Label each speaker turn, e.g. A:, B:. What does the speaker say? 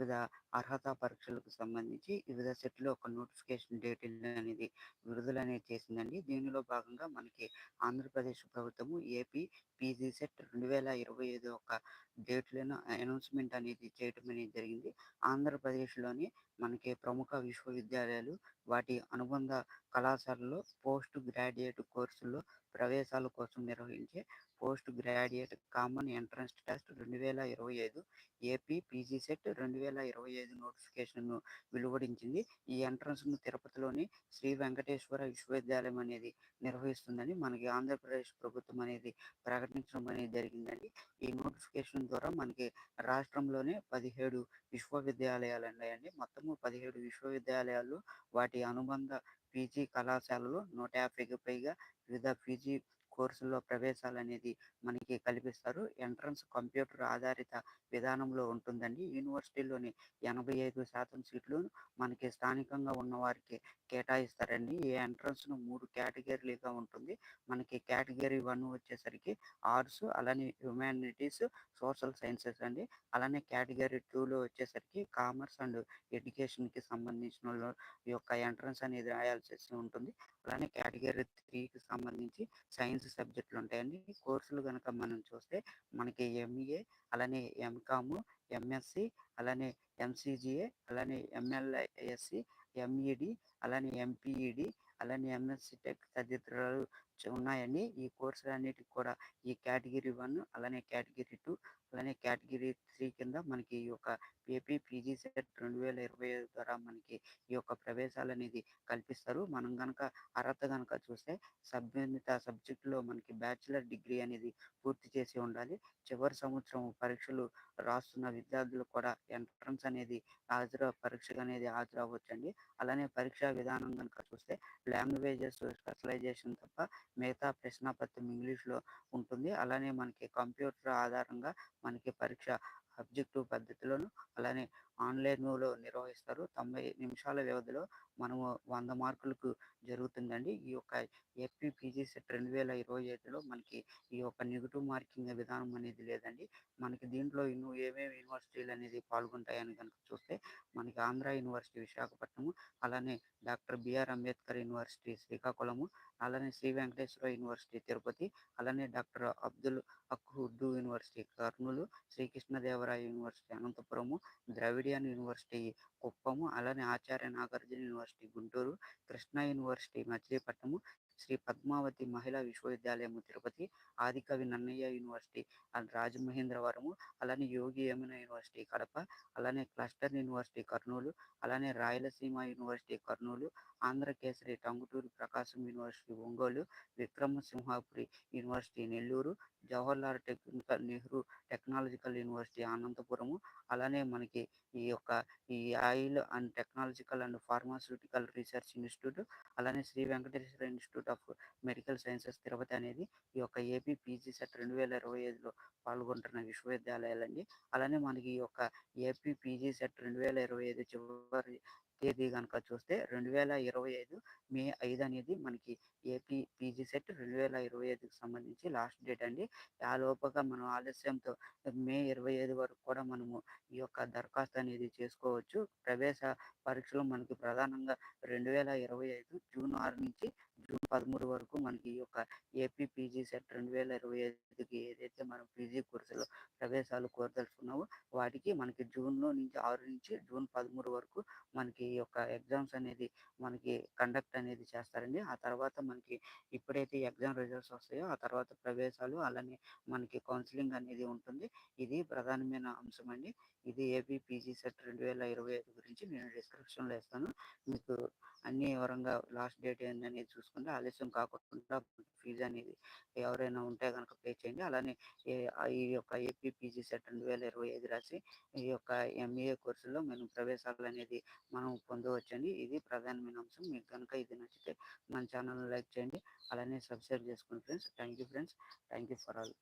A: వివిధ అర్హత పరీక్షలకు సంబంధించి వివిధ సెట్లు ఒక నోటిఫికేషన్ డేట్ అనేది విడుదల అనేది చేసిందండి. దీనిలో భాగంగా మనకి ఆంధ్రప్రదేశ్ ప్రభుత్వము ఏపీ పీజీ సెట్ రెండు వేల ఇరవై ఐదు ఒక డేట్లను అనౌన్స్మెంట్ అనేది చేయటం అనేది జరిగింది. ఆంధ్రప్రదేశ్లోని మనకి ప్రముఖ విశ్వవిద్యాలయాలు వాటి అనుబంధ కళాశాలలో పోస్ట్ గ్రాడ్యుయేట్ కోర్సుల్లో ప్రవేశాల కోసం నిర్వహించే post graduate common entrance test రెండు వేల ఇరవై ఐదు ఏపీ పీజీ సెట్ రెండు వేల ఇరవై ఐదు నోటిఫికేషన్ను వెలువడించింది. ఈ ఎంట్రన్స్ను తిరుపతిలోని శ్రీ వెంకటేశ్వర విశ్వవిద్యాలయం అనేది నిర్వహిస్తుందని మనకి ఆంధ్రప్రదేశ్ ప్రభుత్వం అనేది ప్రకటించడం అనేది జరిగిందండి. ఈ నోటిఫికేషన్ ద్వారా మనకి రాష్ట్రంలోనే పదిహేడు విశ్వవిద్యాలయాలు ఉన్నాయండి. మొత్తము పదిహేడు విశ్వవిద్యాలయాలు వాటి అనుబంధ పీజీ కళాశాలలో నూట యాభైకి పైగా వివిధ పీజీ కోర్సుల్లో ప్రవేశాలు అనేది మనకి కల్పిస్తారు. ఎంట్రన్స్ కంప్యూటర్ ఆధారిత విధానంలో ఉంటుందండి. యూనివర్సిటీలోని ఎనభై ఐదు శాతం సీట్లు మనకి స్థానికంగా ఉన్న వారికి కేటాయిస్తారండి. ఈ ఎంట్రన్స్ను మూడు కేటగిరీలుగా ఉంటుంది. మనకి కేటగిరీ వన్ వచ్చేసరికి ఆర్ట్స్ అలానే హ్యుమానిటీస్ సోషల్ సైన్సెస్ అండి. అలానే కేటగిరీ టూలో వచ్చేసరికి కామర్స్ అండ్ ఎడ్యుకేషన్కి సంబంధించిన యొక్క ఎంట్రన్స్ అనేది రాయాల్సి ఉంటుంది అలానే కేటగిరీ త్రీకి సంబంధించి సైన్స్ సబ్జెక్టులు ఉంటాయండి కోర్సులు కనుక మనం చూస్తే మనకి ఎంఈఏ అలానే ఎంకాము ఎంఎస్సి అలానే ఎంసీజీఏ అలానే ఎంఎల్ఎస్సి ఎంఈడి అలానే ఎంపీఈడి అలానే ఎంఎస్సి టెక్ తదితరాలు ఉన్నాయండి ఈ కోర్సులు అన్నిటికి కూడా ఈ కేటగిరీ వన్ అలానే కేటగిరీ టూ అలానే కేటగిరీ త్రీ కింద మనకి ఈ యొక్క ఏపీ పీజీ సెట్ రెండు వేల ఇరవై ఐదు ద్వారా మనకి ఈ యొక్క ప్రవేశాలు అనేది కల్పిస్తారు. మనం కనుక అర్హత కనుక చూస్తే సంబంధిత సబ్జెక్టులో మనకి బ్యాచిలర్ డిగ్రీ అనేది పూర్తి చేసి ఉండాలి. చివరి సంవత్సరం పరీక్షలు రాస్తున్న విద్యార్థులు కూడా ఎంట్రన్స్ అనేది హాజరు పరీక్ష అనేది హాజరు అలానే పరీక్షా విధానం కనుక చూస్తే లాంగ్వేజెస్ స్పెషలైజేషన్ తప్ప మిగతా ప్రశ్నపత్రం ఇంగ్లీష్లో ఉంటుంది. అలానే మనకి కంప్యూటర్ ఆధారంగా మనకి పరీక్ష సబ్జెక్టు పద్ధతిలోను అలానే ఆన్లైన్లో నిర్వహిస్తారు. తొంభై నిమిషాల వ్యవధిలో మనము వంద మార్కులకు జరుగుతుందండి. ఈ యొక్క ఏపీ పీజీ సెట్ రెండు వేల ఇరవై ఐదులో మనకి ఈ యొక్క నెగిటివ్ మార్కింగ్ విధానం అనేది లేదండి. మనకి దీంట్లో ఇನ್ನು ఏమేమి యూనివర్సిటీలు అనేది పాల్గొంటాయని కనుక చూస్తే మనకి ఆంధ్ర యూనివర్సిటీ విశాఖపట్నము అలానే doctor BR Ambedkar university Srikakulam అలానే శ్రీ వెంకటేశ్వర యూనివర్సిటీ తిరుపతి అలానే doctor Abdul university Kurnool Srikrishnadevaraya university Anantapur Dravidian university Kuppam అలానే Acharya Nagarjuna university Guntur Krishna university Machilipatnam Sri Padmavati Mahila Vishwavidyalayam Tirupati Adikavi Nannaya university Rajamahendravaram అలానే Yogi Yamuna university Kadapa అలానే cluster university Kurnool అలానే Rayalaseema university Kurnool Andhrakesari Tanguturu Prakasam university Ongole Vikramasimhapuri university Nellore Jawaharlal technical Nehru technological university Anantapur అలానే మనకి ఈ యొక్క ఈ oil and technological and pharmaceutical research institute అలానే Sri Venkateswara institute of medical sciences Tirupati అనేది ఈ యొక్క AP PG set రెండు వేల ఇరవై ఐదులో పాల్గొంటున్న విశ్వవిద్యాలయాలండి. అలానే మనకి ఈ యొక్క ఏపీ పీజీ సెట్ రెండు వేల ఇరవై ఐదు చివరి తేదీ కనుక చూస్తే రెండు వేల ఇరవై ఐదు మే ఐదు అనేది మనకి ఏపీ పీజీ సెట్ రెండు వేల ఇరవై ఐదుకి సంబంధించి లాస్ట్ డేట్ అండి. ఆ లోపగా మనం ఆలస్యంతో మే ఇరవై ఐదు వరకు కూడా మనము ఈ యొక్క దరఖాస్తు అనేది చేసుకోవచ్చు. ప్రవేశ పరీక్షలు మనకి ప్రధానంగా రెండు వేల ఇరవై ఐదు జూన్ ఆరు నుంచి జూన్ పదమూడు వరకు మనకి ఈ యొక్క ఏపీ పీజీ సెట్ రెండు వేల ఇరవై ఐదుకి ఏదైతే మనం పీజీ కోర్సులో ప్రవేశాలు కోరదలుచుకున్నామో వాటికి మనకి జూన్లో నుంచి ఆరు నుంచి జూన్ పదమూడు వరకు మనకి ఈ యొక్క ఎగ్జామ్స్ అనేది మనకి కండక్ట్ అనేది చేస్తారండి. ఆ తర్వాత మనకి ఎప్పుడైతే ఎగ్జామ్ రిజల్ట్స్ వస్తాయో ఆ తర్వాత ప్రవేశాలు అలానే మనకి కౌన్సిలింగ్ అనేది ఉంటుంది. ఇది ప్రధానమైన అంశం అండి. ఇది ఏపీ పీజీ సెట్ రెండు వేల ఇరవై ఐదు గురించి నేను డిస్క్రిప్షన్లో ఇస్తాను. మీకు అన్ని వివరంగా లాస్ట్ డేట్ ఏందనేది చూసుకుంటే ఆలస్యం కాకుండా ఫీజు అనేది ఎవరైనా ఉంటే కనుక పే చేయండి. అలానే ఈ యొక్క ఏపీపీజీ సెట్ రెండు వేల ఇరవై ఐదు రాసి ఈ యొక్క ఎంఈఏ కోర్సులో మనం ప్రవేశాలు అనేది మనం పొందవచ్చండి. ఇది ప్రధానమైన అంశం. మీకు కనుక ఇది నచ్చితే మన ఛానల్ లైక్ చేయండి. అలానే సబ్స్క్రైబ్ చేసుకోండి friends. Thank you friends. Thank you for all.